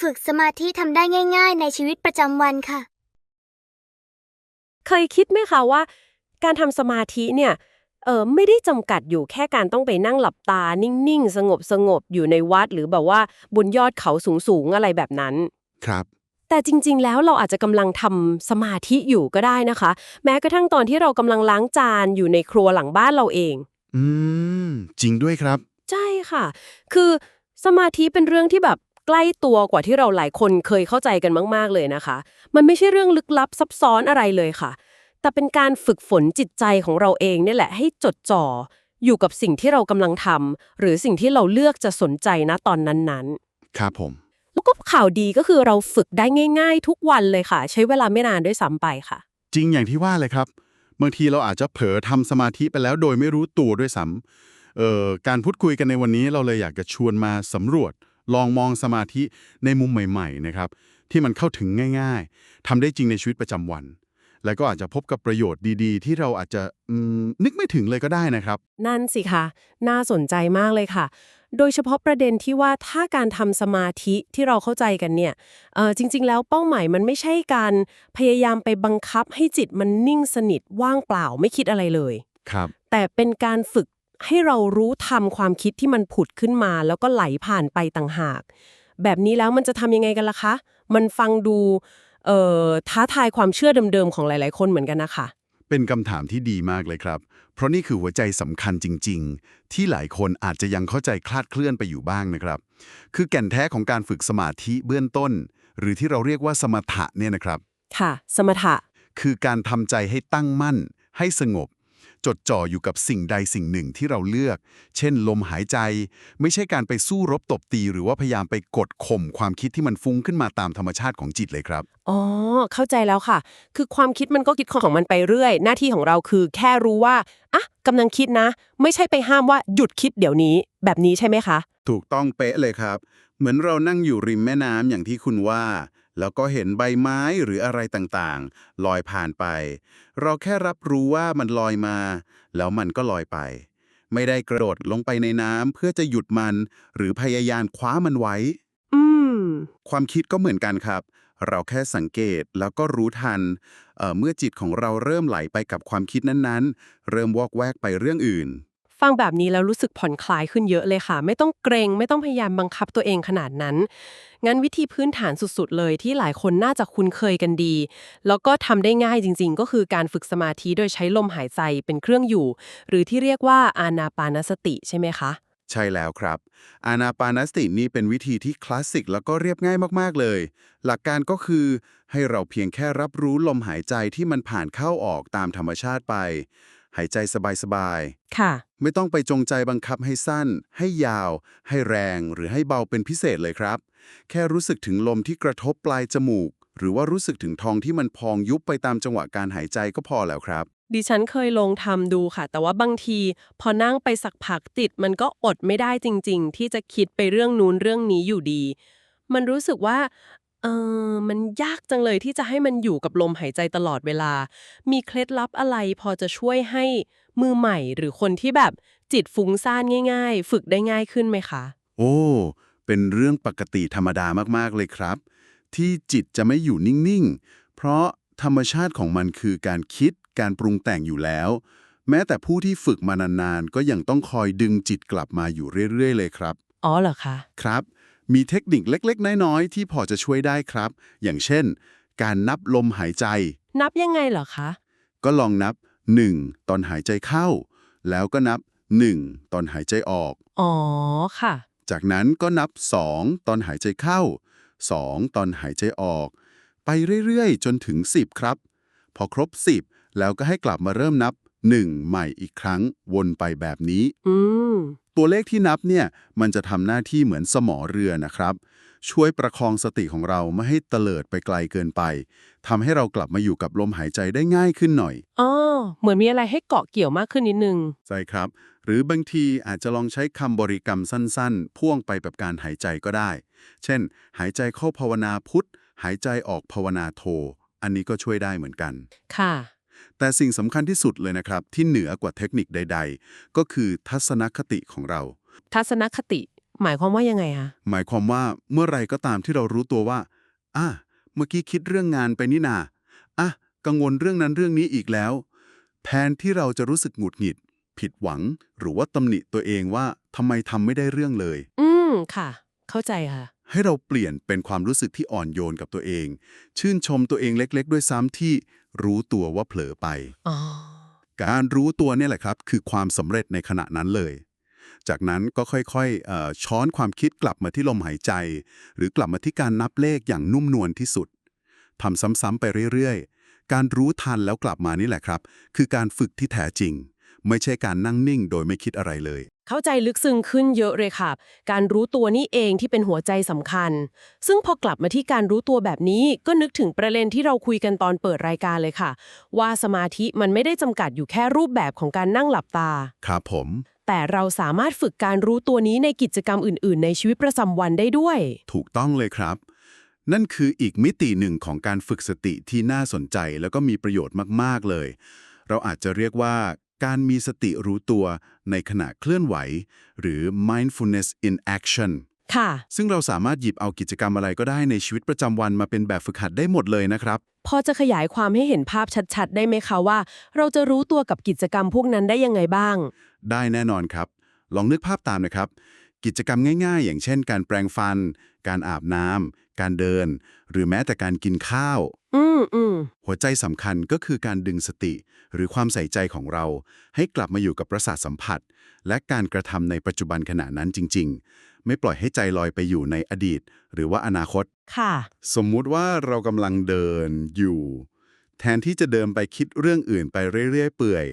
ฝึกสมาธิทำได้ง่าย ๆ ในชีวิตประจำวันค่ะ เคยคิดไหมคะว่า การทำสมาธิเนี่ยเออไม่ได้จำกัดอยู่แค่การต้องไปนั่งหลับตา นิ่งๆ สงบสงบๆอยู่ในวัด หรือแบบว่าบนยอดเขาสูงๆ อะไรแบบนั้น ครับ แต่จริง ๆ แล้วเราอาจจะกำลังทำสมาธิอยู่ก็ได้นะคะ แม้กระทั่งตอนที่เรากำลังล้างจานอยู่ในครัวหลังบ้านเราเอง อืม จริงด้วยครับ ใช่ค่ะ คือสมาธิเป็นเรื่องที่แบบ ใกล้ตัวกว่าที่เราหลายคนเคยเข้าใจกันมาก ๆ เลยนะคะ มันไม่ใช่เรื่องลึกลับซับซ้อนอะไรเลยค่ะ แต่เป็นการฝึกฝนจิตใจของเราเองเนี่ยแหละให้จดจ่อ อยู่กับสิ่งที่เรากำลังทำหรือสิ่งที่เราเลือกจะสนใจนะตอนนั้นๆ ครับผม แล้วก็ข่าวดีก็คือเราฝึกได้ง่าย ๆ ทุกวันเลยค่ะ ใช้เวลาไม่นานด้วยซ้ำไปค่ะ จริงอย่างที่ว่าเลยครับบางทีเราอาจจะเผลอทำสมาธิไปแล้วโดยไม่รู้ตัวด้วยซ้ำเอ่อการพูดคุยกันในวันนี้เราเลยอยากจะชวนมาสำรวจ ลองมองสมาธิในมุมใหม่ๆนะครับที่มันเข้าถึงง่ายๆทำได้จริงในชีวิตประจำวัน แล้วก็อาจจะพบกับประโยชน์ดีๆ ที่เราอาจจะอืมนึกไม่ถึงเลยก็ได้นะครับ นั่นสิคะน่าสนใจมากเลยค่ะ โดยเฉพาะประเด็นที่ว่าถ้าการทำสมาธิที่เราเข้าใจกันเนี่ยเอ่อจริง ๆ แล้วเป้าหมายมันไม่ใช่การพยายามไปบังคับให้จิตมันนิ่งสนิทว่างเปล่าไม่คิดอะไรเลยครับแต่เป็นการฝึก ให้เรารู้ทำความคิดที่มันผุดขึ้นมา แล้วก็ไหลผ่านไปต่างหาก แบบนี้แล้วมันจะทำยังไงกันล่ะคะ มันฟังดูเอ่อท้าทายความเชื่อเดิมๆของหลาย ๆ คนเหมือนกันนะคะ เป็นคำถามที่ดีมากเลยครับ เพราะนี่คือหัวใจสำคัญจริง ๆ ที่หลายคนอาจจะยังเข้าใจคลาดเคลื่อนไปอยู่บ้างนะครับ คือแก่นแท้ของการฝึกสมาธิเบื้องต้น หรือที่เราเรียกว่าสมถะเนี่ยนะครับ ค่ะ สมถะ คือการทำใจให้ตั้งมั่น ให้สงบ จดจ่ออยู่กับสิ่งใดสิ่งหนึ่งที่เราเลือก เช่น ลมหายใจ ไม่ใช่การไปสู้รบตบตี หรือว่าพยายามไปกดข่มความคิดที่มันฟุ้งขึ้นมาตามธรรมชาติของจิตเลยครับ อ๋อ เข้าใจแล้วค่ะ คือความคิดมันก็คิดของมันไปเรื่อย หน้าที่ของเราคือแค่รู้ว่าอะกำลังคิดนะ ไม่ใช่ไปห้ามว่าหยุดคิดเดี๋ยวนี้ แบบนี้ใช่ไหมคะ ถูกต้องเป๊ะเลยครับ เหมือนเรานั่งอยู่ริมแม่น้ำอย่างที่คุณว่า แล้วก็เห็นใบไม้หรืออะไรต่างๆ ลอยผ่านไป เราแค่รับรู้ว่ามันลอยมา แล้วมันก็ลอยไป ไม่ได้กระโดดลงไปในน้ำเพื่อจะหยุดมัน หรือพยายามคว้ามันไว้อืมความคิดก็เหมือนกันครับ เราแค่สังเกตแล้วก็รู้ทันเอ่อเมื่อจิตของเราเริ่มไหลไปกับความคิดนั้นๆ เริ่มวอกแวกไปเรื่องอื่น ฟังแบบนี้แล้วรู้สึกผ่อนคลายขึ้นเยอะเลยค่ะ ไม่ต้องเกรงไม่ต้องพยายามบังคับตัวเองขนาดนั้น งั้นวิธีพื้นฐานสุดๆ เลยที่หลายคนน่าจะคุ้นเคยกันดี แล้วก็ทำได้ง่ายจริง ๆ ก็คือการฝึกสมาธิโดยใช้ลมหายใจเป็นเครื่องอยู่ หรือที่เรียกว่าอานาปานสติใช่ไหมคะใช่แล้วครับ อานาปานสตินี่เป็นวิธีที่คลาสสิกแล้วก็เรียบง่ายมาก ๆ เลย หลักการก็คือ ให้เราเพียงแค่รับรู้ลมหายใจที่มันผ่านเข้าออกตามธรรมชาติไป หายใจสบายค่ะๆไม่ต้องไปจงใจบังคับให้สั้น ให้ยาว ให้แรงหรือให้เบาเป็นพิเศษเลยครับ แค่รู้สึกถึงลมที่กระทบปลายจมูก หรือว่ารู้สึกถึงท้องที่มันพองยุบไปตามจังหวะการหายใจก็พอแล้วครับ ดิฉันเคยลองทำดูค่ะ แต่ว่าบางที พอนั่งไปสักพักติด มันก็อดไม่ได้จริง ๆ ที่จะคิดไปเรื่องนู้นเรื่องนี้อยู่ดี มันรู้สึกว่า เออ มันยากจังเลยที่จะให้มันอยู่กับลมหายใจตลอดเวลา มีเคล็ดลับอะไรพอจะช่วยให้มือใหม่หรือคนที่แบบจิตฟุ้งซ่านง่าย ๆ ฝึกได้ง่ายขึ้นไหมคะ โอ้ เป็นเรื่องปกติธรรมดามากๆเลยครับ ที่จิตจะไม่อยู่นิ่ง ๆ เพราะธรรมชาติของมันคือการคิดการปรุงแต่งอยู่แล้ว แม้แต่ผู้ที่ฝึกมานานๆ ก็ยังต้องคอยดึงจิตกลับมาอยู่เรื่อย ๆ เลยครับ อ๋อเหรอคะ ครับ มีเทคนิคเล็กๆ น้อยๆ ที่พอจะช่วยได้ครับ อย่างเช่น การนับลมหายใจ นับยังไงเหรอคะ ก็ลองนับ 1 ตอนหายใจเข้า แล้วก็นับ 1 ตอนหายใจออก อ๋อค่ะ จากนั้นก็นับ 2 ตอนหายใจเข้า 2 ตอนหายใจออก ไปเรื่อยๆ จนถึง 10 ครับ พอครบ 10 แล้วก็ให้กลับมาเริ่มนับ 1 ใหม่อีกครั้งวนไปแบบนี้ อืม ตัวเลขที่นับเนี่ยมันจะทำหน้าที่เหมือนสมอเรือนะครับ ช่วยประคองสติของเราไม่ให้เตลิดไปไกลเกินไปทำให้เรากลับมาอยู่กับลมหายใจได้ง่ายขึ้นหน่อย อ๋อ เหมือนมีอะไรให้เกาะเกี่ยวมากขึ้นนิดนึง ใช่ครับ หรือบางทีอาจจะลองใช้คำบริกรรมสั้นๆ พ่วงไปแบบการหายใจก็ได้ เช่น หายใจเข้าภาวนาพุทธหายใจออกภาวนาโท อันนี้ก็ช่วยได้เหมือนกัน ค่ะ แต่สิ่งสำคัญที่สุดเลยนะครับ ที่เหนือกว่าเทคนิคใด ๆ ก็คือทัศนคติของเรา ทัศนคติ หมายความว่ายังไงคะหมายความว่าเมื่อไหรก็ตามที่เรารู้ตัวว่าอะเมื่อกี้คิดเรื่องงานไปนี่นาอะกังวลเรื่องนั้นเรื่องนี้อีกแล้ว แทนที่เราจะรู้สึกหงุดหงิด ผิดหวัง หรือว่าตำหนิตัวเองว่าทำไมทำไม่ได้เรื่องเลย อืมค่ะ เข้าใจค่ะ ให้เราเปลี่ยนเป็นความรู้สึกที่อ่อนโยนกับตัวเอง ชื่นชมตัวเองเล็ก ๆ ด้วยซ้ำที่ รู้ตัวว่าเผลอไปอ๋อการรู้ตัวเนี่ยแหละครับ คือความสำเร็จในขณะนั้นเลย จากนั้นก็ค่อยๆเอ่อช้อนความคิดกลับมาที่ลมหายใจ หรือกลับมาที่การนับเลขอย่างนุ่มนวลที่สุดทำซ้ำๆไปเรื่อยๆ การรู้ทันแล้วกลับมานี่แหละครับ คือการฝึกที่แท้จริง ไม่ใช่การนั่งนิ่งโดยไม่คิดอะไรเลย เข้าใจลึกซึ้งขึ้นเยอะเลยค่ะ การรู้ตัวนี่เองที่เป็นหัวใจสำคัญ ซึ่งพอกลับมาที่การรู้ตัวแบบนี้ก็นึกถึงประเด็นที่เราคุยกันตอนเปิดรายการเลยค่ะ ว่าสมาธิมันไม่ได้จำกัดอยู่แค่รูปแบบของการนั่งหลับตา ครับผม แต่เราสามารถฝึกการรู้ตัวนี้ในกิจกรรมอื่น ๆ ในชีวิตประจำวันได้ด้วย ถูกต้องเลยครับนั่นคืออีกมิติหนึ่งของการฝึกสติที่น่าสนใจแล้วก็มีประโยชน์มาก ๆ เลย เราอาจจะเรียกว่า การมีสติรู้ตัวในขณะเคลื่อนไหว หรือ mindfulness in action ค่ะซึ่งเราสามารถหยิบเอากิจกรรมอะไรก็ได้ในชีวิตประจำวันมาเป็นแบบฝึกหัดได้หมดเลยนะครับ พอจะขยายความให้เห็นภาพชัดๆ ได้ไหมคะว่า เราจะรู้ตัวกับกิจกรรมพวกนั้นได้ยังไงบ้าง ได้แน่นอนครับ ลองนึกภาพตามนะครับ กิจกรรมง่ายๆ อย่างเช่น การแปรงฟัน การอาบน้ำ การเดิน หรือแม้แต่การกินข้าว อืมอืมหัวใจสำคัญก็คือการดึงสติ หรือความใส่ใจของเรา ให้กลับมาอยู่กับประสาทสัมผัส และการกระทำในปัจจุบันขณะนั้นจริง ๆ ไม่ปล่อยให้ใจลอยไปอยู่ในอดีต หรือว่าอนาคต ค่ะ สมมุติว่าเรากำลังเดินอยู่ แทนที่จะเดินไปคิดเรื่องอื่นไปเรื่อยๆเปื่อย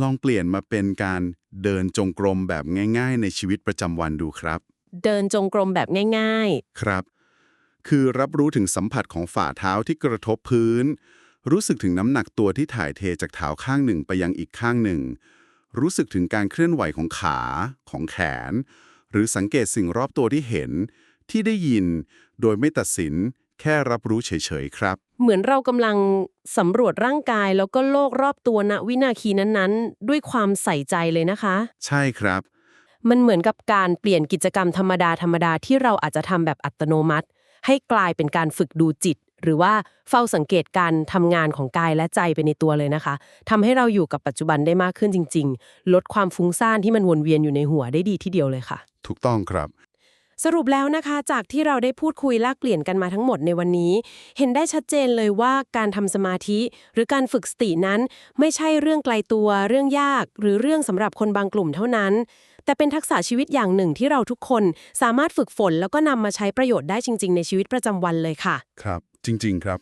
ลองเปลี่ยนมาเป็นการเดินจงกรมแบบง่าย ๆ ในชีวิตประจำวันดูครับ เดินจงกรมแบบง่าย ครับ คือรับรู้ถึงสัมผัสของฝ่าเท้าที่กระทบพื้น รู้สึกถึงน้ำหนักตัวที่ถ่ายเทจากเท้าข้างหนึ่งไปยังอีกข้างหนึ่ง รู้สึกถึงการเคลื่อนไหวของขา ของแขน หรือสังเกตสิ่งรอบตัวที่เห็น ที่ได้ยิน โดยไม่ตัดสิน แค่รับรู้เฉยๆครับๆเหมือนเรากำลังสำรวจร่างกายแล้วก็โลกรอบตัวณวินาทีนั้นๆ ด้วยความใส่ใจเลยนะคะ ใช่ครับมันเหมือนกับการเปลี่ยนกิจกรรมธรรมดาธรรมดาที่เราอาจจะทำแบบอัตโนมัติ ให้กลายเป็นการฝึกดูจิต หรือว่าเฝ้าสังเกตการทำงานของกายและใจไปในตัวเลยนะคะทำให้เราอยู่กับปัจจุบันได้มากขึ้นจริง ๆ ลดความฟุ้งซ่านที่มันวนเวียนอยู่ในหัวได้ดีทีเดียวเลยค่ะ ถูกต้องครับสรุปแล้วนะคะจากที่เราได้พูดคุยแลกเปลี่ยนกันมาทั้งหมดในวันนี้ เห็นได้ชัดเจนเลยว่าการทำสมาธิ หรือการฝึกสตินั้น ไม่ใช่เรื่องไกลตัว เรื่องยาก หรือเรื่องสำหรับคนบางกลุ่มเท่านั้น แต่เป็นทักษะชีวิตอย่างหนึ่งที่เราทุกคนสามารถฝึกฝนแล้วก็นำมาใช้ประโยชน์ได้จริง ๆ ในชีวิตประจำวันเลยค่ะ ครับ จริง ๆ ครับ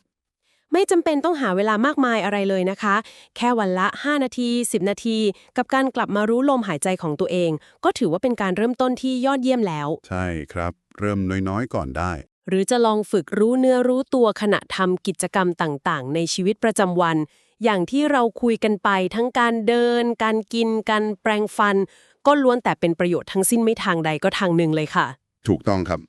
ไม่จำเป็นต้องหาเวลามากมายอะไรเลยนะคะ แค่วันละ 5 นาที 10 นาที กับการกลับมารู้ลมหายใจของตัวเอง ก็ถือว่าเป็นการเริ่มต้นที่ยอดเยี่ยมแล้ว ใช่ครับ เริ่มน้อยๆ ก่อนได้ หรือจะลองฝึกรู้เนื้อรู้ตัวขณะทำกิจกรรมต่างๆ ในชีวิตประจำวัน อย่างที่เราคุยกันไปทั้งการเดิน การกิน การแปรงฟัน ก็ล้วนแต่เป็นประโยชน์ทั้งสิ้นไม่ทางใดก็ทางหนึ่งเลยค่ะ ถูกต้องครับ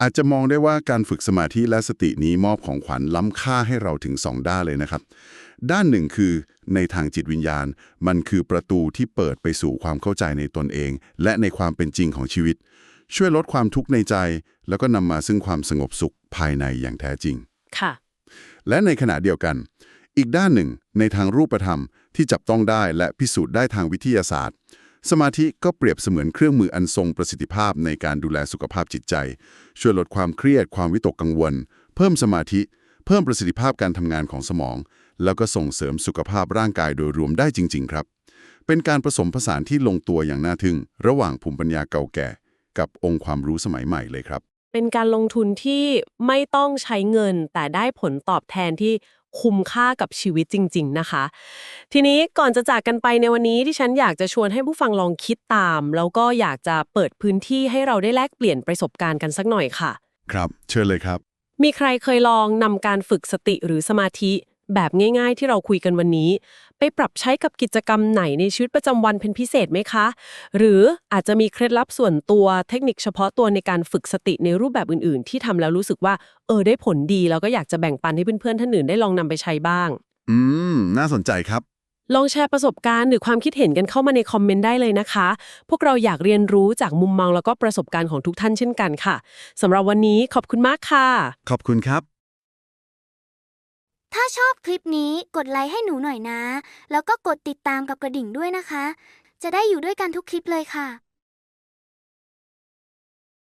อาจจะมองได้ว่าการฝึกสมาธิและสตินี้มอบของขวัญล้ำค่าให้เราถึง 2 ด้านเลยนะครับ ด้านหนึ่งคือ ในทางจิตวิญญาณ มันคือประตูที่เปิดไปสู่ความเข้าใจในตนเอง และในความเป็นจริงของชีวิต ช่วยลดความทุกข์ในใจ แล้วก็นำมาซึ่งความสงบสุขภายในอย่างแท้จริงค่ะ และในขณะเดียวกัน อีกด้านหนึ่งในทางรูปธรรมที่จับต้องได้และพิสูจน์ได้ทางวิทยาศาสตร์ สมาธิก็เปรียบเสมือนเครื่องมืออันทรงประสิทธิภาพในการดูแลสุขภาพจิตใจ ช่วยลดความเครียดความวิตกกังวล เพิ่มสมาธิ เพิ่มประสิทธิภาพการทำงานของสมอง แล้วก็ส่งเสริมสุขภาพร่างกายโดยรวมได้จริง ๆ ครับ เป็นการผสมผสานที่ลงตัวอย่างน่าทึ่ง ระหว่างภูมิปัญญาเก่าแก่ กับองค์ความรู้สมัยใหม่เลยครับ เป็นการลงทุนที่ไม่ต้องใช้เงิน แต่ได้ผลตอบแทนที่ คุ้มค่ากับชีวิตจริง ๆ นะคะ ทีนี้ก่อนจะจากกันไปในวันนี้ที่ฉันอยากจะชวนให้ผู้ฟังลองคิดตาม แล้วก็อยากจะเปิดพื้นที่ให้เราได้แลกเปลี่ยนประสบการณ์กันสักหน่อยค่ะ ครับ เชิญเลยครับ มีใครเคยลองนำการฝึกสติหรือสมาธิ แบบง่ายๆ ที่เราคุยกันวันนี้ ไปปรับใช้กับกิจกรรมไหนในชีวิตประจำวันเป็นพิเศษไหมคะ หรืออาจจะมีเคล็ดลับส่วนตัวเทคนิคเฉพาะตัวในการฝึกสติในรูปแบบอื่นๆ ที่ทำแล้วรู้สึกว่า เออได้ผลดี แล้วก็อยากจะแบ่งปันให้เพื่อนๆท่านอื่นได้ลองนำไปใช้บ้าง อืม น่าสนใจครับ ลองแชร์ประสบการณ์หรือความคิดเห็นกันเข้ามาในคอมเมนต์ได้เลยนะคะ พวกเราอยากเรียนรู้จากมุมมองแล้วก็ประสบการณ์ของทุกท่านเช่นกันค่ะสำหรับวันนี้ขอบคุณมากค่ะ ขอบคุณครับ ถ้าชอบคลิปนี้กดไลค์ให้หนูหน่อยนะ แล้วก็กดติดตามกับกระดิ่งด้วยนะคะ จะได้อยู่ด้วยกันทุกคลิปเลยค่ะ